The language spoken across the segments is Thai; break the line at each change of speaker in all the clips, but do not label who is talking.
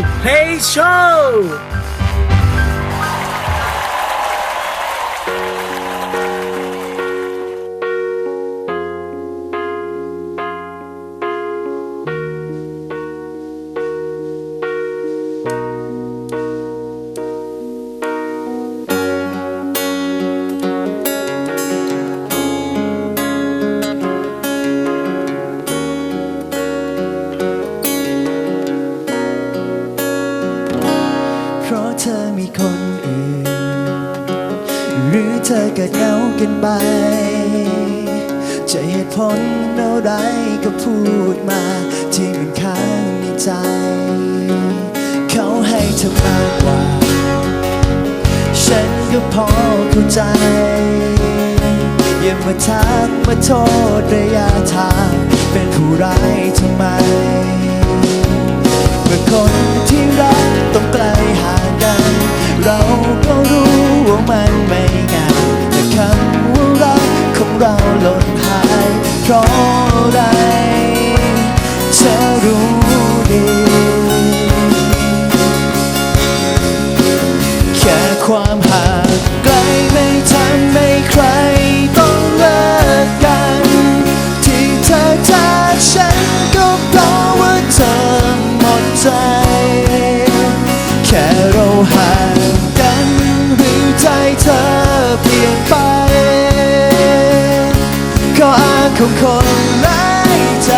ช่วง Play Show
รือเธอเกิดเหงากันไป จะเหตุผลอะไรก็พูดมาที่มันค้างในใจ เขาให้เธอมากกว่า ฉันก็พอเข้าใจ อย่ามาทักมาโทษระยะทาง เป็นผู้ร้ายทำไมเมื่อคนามห่างไกลไม่ทำให้ใครต้องเลิกกัน ที่เธอจากฉันก็เพราะว่าเธอหมดใจ แค่เราห่างกันหรือใจเธอเปลี่ยนไป ก็อาจของคนหลายใจ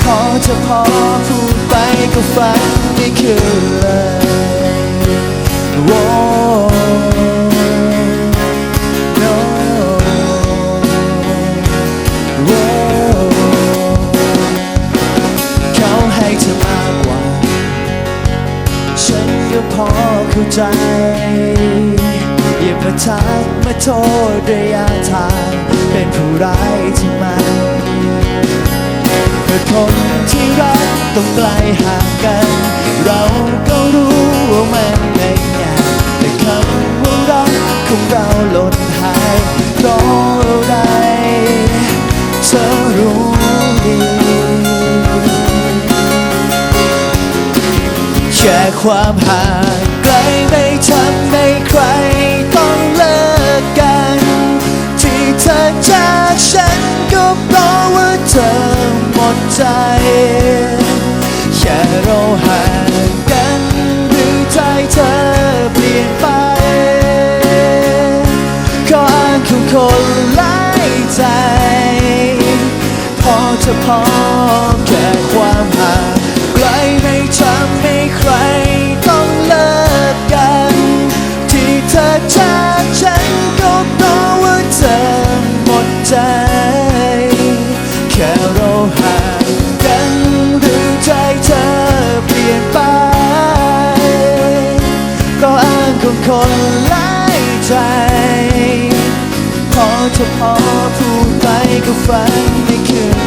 พอจะพอพูดไปก็ฟังไม่คืนเลย พอเข้าใจ อย่ามาทักมาโทษระยะทางเป็นผู้ร้ายทำไมเมื่อคนที่รักต้องไกลห่างกัน ของเราหล่นหายเพราะอะไรเธอรู้ดีแค่ความห่างไกลไม่ทำให้ใครต้องเลิกกัน ที่เธอจากฉันก็เพราะว่าเธอหมดใจ คนหลายใจ พอจะพอแค่ความห่างไกลไม่ทำให้ใคร ถ้าพอพูดไปก็ฝันไม่คืน